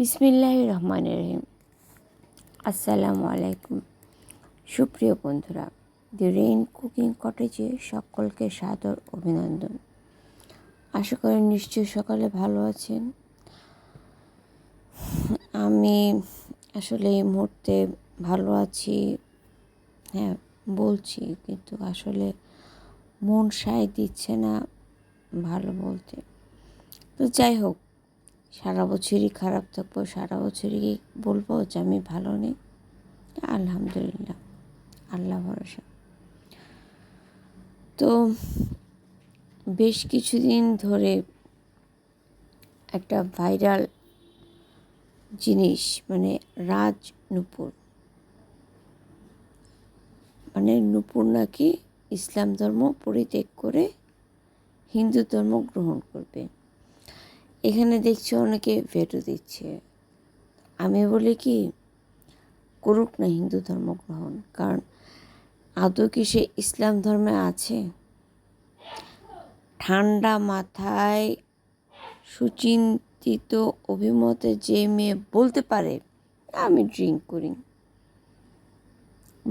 বিসমিল্লাহ রহমান রহিম। আসসালামু আলাইকুম। সুপ্রিয় বন্ধুরা দি রেইন কুকিং কটেজে সকলকে সাদর অভিনন্দন। আশা করি নিশ্চয়ই সকালে ভালো আছেন। আমি আসলে এই মুহূর্তে ভালো আছি হ্যাঁ বলছি, কিন্তু আসলে মন সায় দিচ্ছে না ভালো বলতে। তো যাই হোক সারা বছরই খারাপ থাকব, সারা বছরই বলব যে আমি ভালো নেই। আলহামদুলিল্লাহ, আল্লাহ ভরসা। তো বেশ কিছুদিন ধরে একটা ভাইরাল জিনিস মানে রাজ নুপুর। মানে নুপুর নাকি ইসলাম ধর্ম পরিত্যাগ করে হিন্দু ধর্ম গ্রহণ করবে। এখানে দেখছি অনেকে ভেটো দিচ্ছে। আমি বলি কি, করুক না হিন্দু ধর্ম গ্রহণ, কারণ আদৌ কি সে ইসলাম ধর্মে আছে? ঠান্ডা মাথায় সুচিন্তিত অভিমতে যে মেয়ে বলতে পারে, আমি ড্রিঙ্ক করি।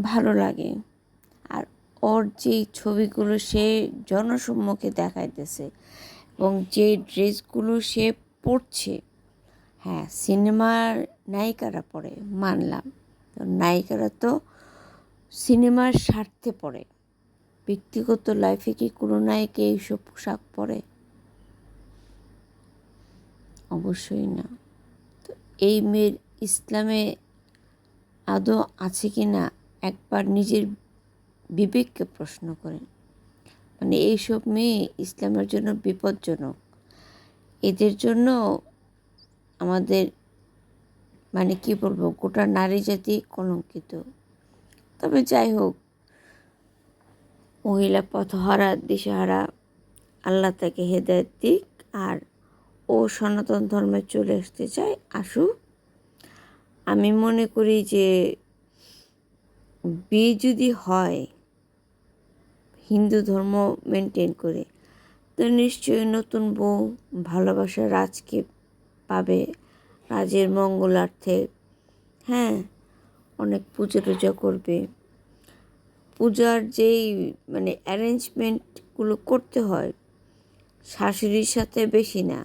ভালো লাগে। আর ওর যেই ছবিগুলো সে জনসম্মুখে দেখাইতেছে এবং যে ড্রেসগুলো সে পরছে হ্যাঁ সিনেমার নায়িকারা পরে, মানলাম। তো নায়িকারা তো সিনেমার স্বার্থে পরে। ব্যক্তিগত লাইফে কি কোনো নায়িকা এইসব পোশাক পরে? অবশ্যই না। তো এই মেয়ের ইসলামে আদৌ আছে কি না? একবার নিজের বিবেককে প্রশ্ন করেন। মানে এইসব মেয়ে ইসলামের জন্য বিপজ্জনক। এদের জন্য আমাদের মানে কি বলব, গোটা নারী জাতি কলঙ্কিত। তবে যাই হোক, মহিলা পথহারা, দিশাহারা, আল্লাহ তাকে হেদায়ত দিক আর ও সনাতন ধর্মে চলে আসতে চায়, আসুক। আমি মনে করি যে বিয়ে যদি হয় হিন্দু ধর্ম মেনটেন করে, তো নিশ্চয়ই নতুন বউ ভালোবাসা রাজকে পাবে, রাজের মঙ্গলার্থে। হ্যাঁ অনেক পুজো টুজো করবে। পূজার যেই মানে অ্যারেঞ্জমেন্টগুলো করতে হয়, শাশুড়ির সাথে বেশি না।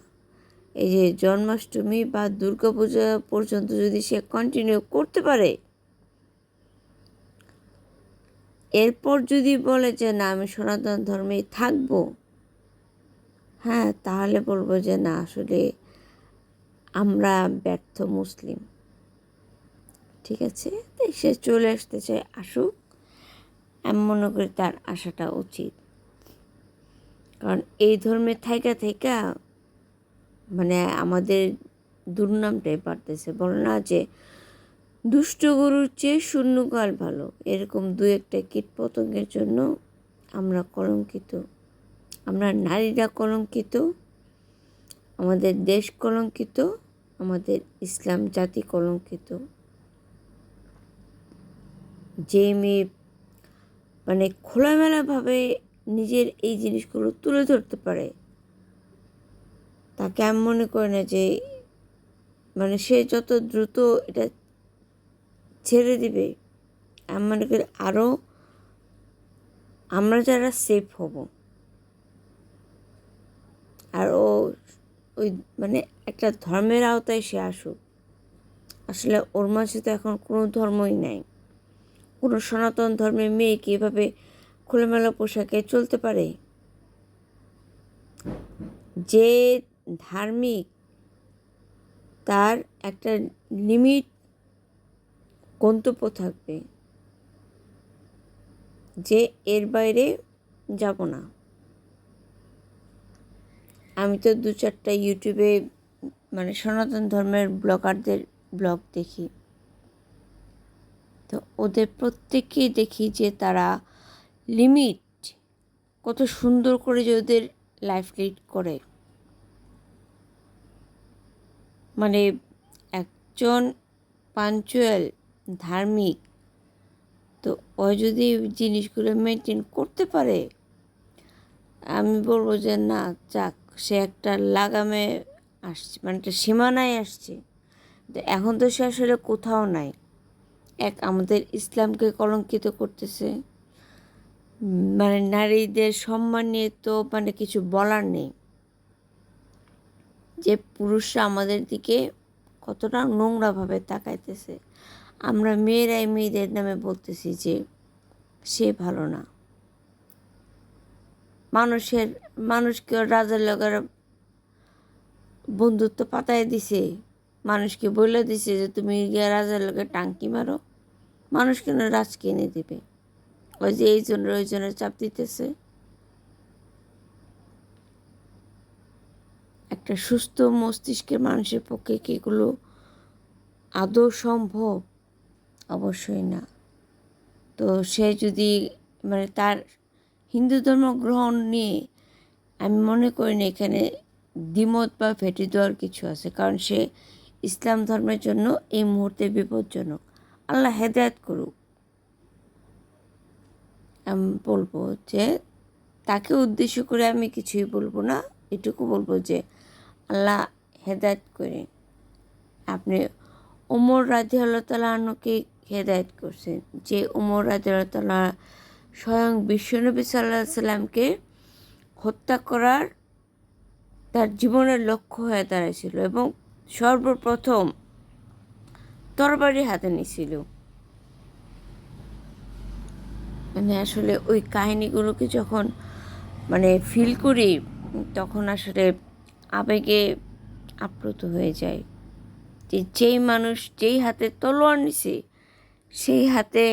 এই যে জন্মাষ্টমী বা দুর্গা পূজা পর্যন্ত যদি সে কন্টিনিউ করতে পারে এরপর যদি বলে যে, না, আমি সনাতন ধর্মেই থাকব হ্যাঁ তাহলে বলব যে, না, আসলে আমরা ব্যর্থ মুসলিম। ঠিক আছে? তাই সে চলে আসতে চায়, আসুক। আমি মনে করি তার আসাটা উচিত। কারণ এই ধর্মে থাইকা থাইকা মানে আমাদের দুর্নামটাই বাড়তেছে। বলো না যে দুষ্ট গরুর চেয়ে শূন্যকাল ভালো। এরকম দু একটা কীট পতঙ্গের জন্য আমরা কলঙ্কিত। আমরা নারীরা কলঙ্কিত, আমাদের দেশ কলঙ্কিত, আমাদের ইসলাম জাতি কলঙ্কিত। যে মেয়ে মানে খোলামেলাভাবে নিজের এই জিনিসগুলো তুলে ধরতে পারে, তাকে আমি মনে করি না যে মানে সে যত দ্রুত এটা ছেড়ে দিবে। আমি করি আরও আমরা যারা সেফ হব। আর ও, ওই মানে একটা ধর্মের আওতায় সে আসুক। আসলে ওর মাঝে তো এখন কোনো ধর্মই নাই। কোনো সনাতন ধর্মের মেয়ে কি এভাবে খোলামেলা পোশাকে চলতে পারে? যে ধার্মিক, তার একটা লিমিট গন্তব্য থাকবে। যে এর বাইরে যাব না। আমি তো দু চারটা ইউটিউবে মানে সনাতন ধর্মের ব্লগারদের ব্লগ দেখি। তো ওদের প্রত্যেককেই দেখি যে তারা লিমিট, কত সুন্দর করে যে ওদের লাইফ লিড করে। মানে একজন পাঞ্চুয়াল ধার্মিক, তো ও যদি জিনিসগুলো মেনটেন করতে পারে, আমি বলব যে না, যাক, সে একটা লাগামে আসছে মানে একটা সীমানায় আসছে। তো এখন তো সে আসলে কোথাও নাই। এক, আমাদের ইসলামকে কলঙ্কিত করতেছে। মানে নারীদের সম্মান নিয়ে তো মানে কিছু বলার নেই। যে পুরুষরা আমাদের দিকে কতটা নোংরাভাবে তাকাইতেছে। আমরা মেয়েরাই মেয়েদের নামে বলতেছি যে সে ভালো না। মানুষের, মানুষকে রাজার লগের বন্ধুত্ব পাতায় দিছে। মানুষকে বলে দিছে যে, তুমি গিয়ে রাজার লগে টাঙ্কি মারো। মানুষ কেন রাজ কিনে দেবে। ওই যে এই জন্য, ওই জন্য চাপ দিতেছে। একটা সুস্থ মস্তিষ্কের মানুষের পক্ষে কি এগুলো আদৌ সম্ভব? অবশ্যই না। তো সে যদি মানে তার হিন্দু ধর্ম গ্রহণ নিয়ে আমি মনে করি না এখানে দ্বিমত বা ফেটে দেওয়ার কিছু আছে। কারণ সে ইসলাম ধর্মের জন্য এই মুহূর্তে বিপজ্জনক। আল্লাহ হেদায়ত করুক। আমি বলব যে তাকে উদ্দেশ্য করে আমি কিছুই বলব না, এটুকু বলব যে আল্লাহ হেদায়ত করে আপনি উমর রাজি আল্লাহ তালাহকে হেদায়ত করছেন যে উমর রাজি আল্লাহ তালা স্বয়ং বিশ্বনবী সাল্লাহ সাল্লামকে হত্যা করার তার জীবনের লক্ষ্য হয়ে দাঁড়িয়েছিল এবং সর্বপ্রথম তরবারি হাতে নিয়েছিল। মানে আসলে ওই কাহিনিগুলোকে যখন মানে ফিল করি, তখন আসলে আবেগে আপ্লুত হয়ে যায় যে যেই মানুষ যেই হাতে তলোয়ার নিছে সেই হাতে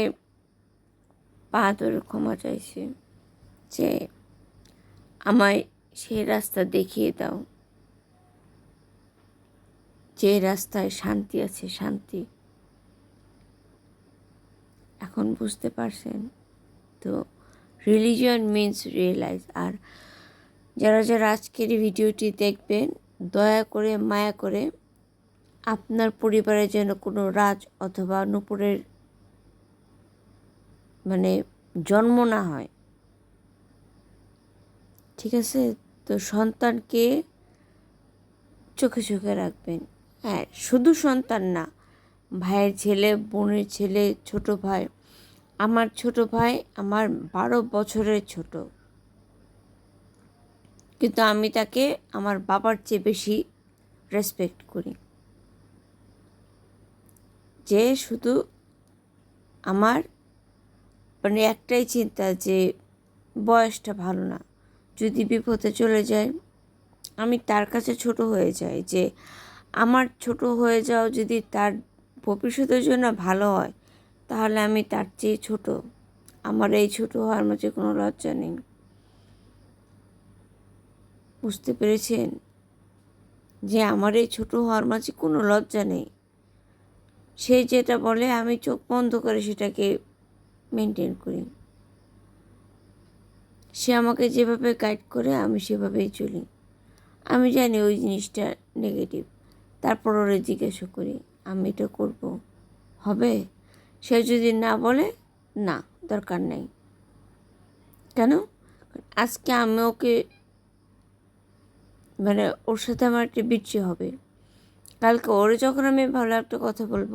পা ধরে ক্ষমা চাইছে যে আমায় সেই রাস্তা দেখিয়ে দাও। যে রাস্তায় শান্তি আছে, শান্তি। এখন বুঝতে পারছেন তো রিলিজিয়ন মিন্স রিয়েলাইজ আর যারা যারা আজকের ভিডিওটি দেখবেন, দয়া করে, মায়া করে আপনার পরিবারে যেন কোনো রাজ অথবা নুপুরের মানে জন্ম না হয়। ঠিক আছে? তো সন্তানকে চোখে চোখে রাখবেন। হ্যাঁ শুধু সন্তান না, ভাইয়ের ছেলে, বোনের ছেলে, ছোট ভাই, আমার ছোট ভাই, আমার বারো বছরের ছোট। কিন্তু আমি তাকে আমার বাবার চেয়ে বেশি রেসপেক্ট করি। যে শুধু আমার মানে একটাই চিন্তা যে বয়সটা ভালো না। যদি বিপদে চলে যায়, আমি তার কাছে ছোট হয়ে যাই যে আমার ছোট হয়ে যাও যদি তার ভবিষ্যতের জন্য ভালো হয়, তাহলে আমি তার চেয়ে ছোট। আমার এই ছোট হওয়ার মাঝে কোনো লজ্জা নেই। বুঝতে পেরেছেন? যে আমার এই ছোট হওয়ার মাঝে কোনো লজ্জা নেই। সে যেটা বলে আমি চোখ বন্ধ করে সেটাকে মেনটেন করি। সে আমাকে যেভাবে গাইড করে, আমি সেভাবেই চলি। আমি জানি ওই জিনিসটা নেগেটিভ তারপর ওরে জিজ্ঞাসা করি, আমি এটা করব? হবে? সে যদি না বলে, না, দরকার নেই। কেন? আজকে আমি ওকে মানে ওর সাথে আমার একটা বিচ্ছি হবে। কালকে ওরে যখন আমি ভালো একটা কথা বলব,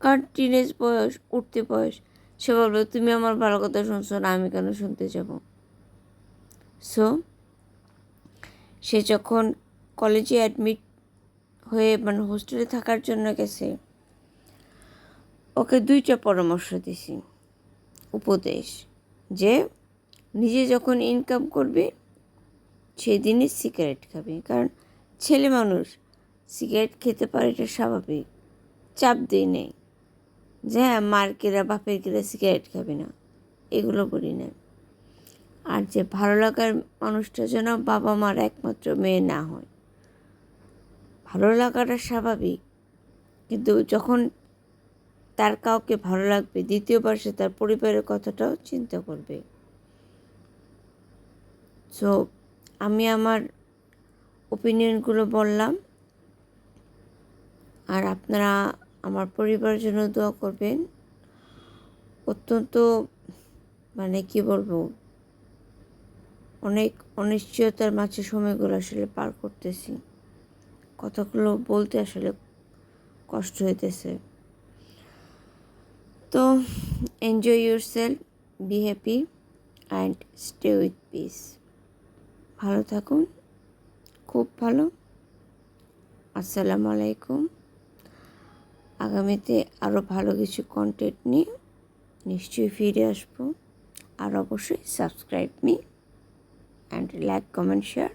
কারণ টিনেজ বয়স, উঠতে বয়স সে বলবে, তুমি আমার ভালো কথা শুনছো না, আমি কেন শুনতে যাব? সো সে যখন কলেজে অ্যাডমিট হয়ে মানে হোস্টেলে থাকার জন্য গেছে, ওকে দুইটা পরামর্শ দিছি। উপদেশ, যে নিজে যখন ইনকাম করবে সেই দিনই সিগারেট খাবে। কারণ ছেলে মানুষ সিগারেট খেতে পারে এটা স্বাভাবিক, চাপ দিই নেই। যে হ্যাঁ মার কেরা বাপের কেরা সিগারেট খাবে না। এগুলো বলি না। আর যে ভালো লাগার মানুষটা যেন বাবা মার একমাত্র মেয়ে না হয়। ভালো লাগাটা স্বাভাবিক। কিন্তু যখন তার কাউকে ভালো লাগবে, দ্বিতীয়বার সে তার পরিবারের কথাটাও চিন্তা করবে। সো আমি আমার ওপিনিয়নগুলো বললাম। আর আপনারা আমার পরিবারের জন্য দোয়া করবেন। অত্যন্ত মানে কি বলব, অনেক অনিশ্চয়তার মাঝে সময়গুলো আসলে পার করতেছি। কথাগুলো বলতে আসলে কষ্ট হইতেছে। তো enjoy yourself be happy and stay with peace ভালো থাকুন, খুব ভালো। আসসালামু আলাইকুম। আগামীতে আরও ভালো কিছু কন্টেন্ট নিয়ে নিশ্চয়ই ফিরে আসব। আর অবশ্যই subscribe me and like comment share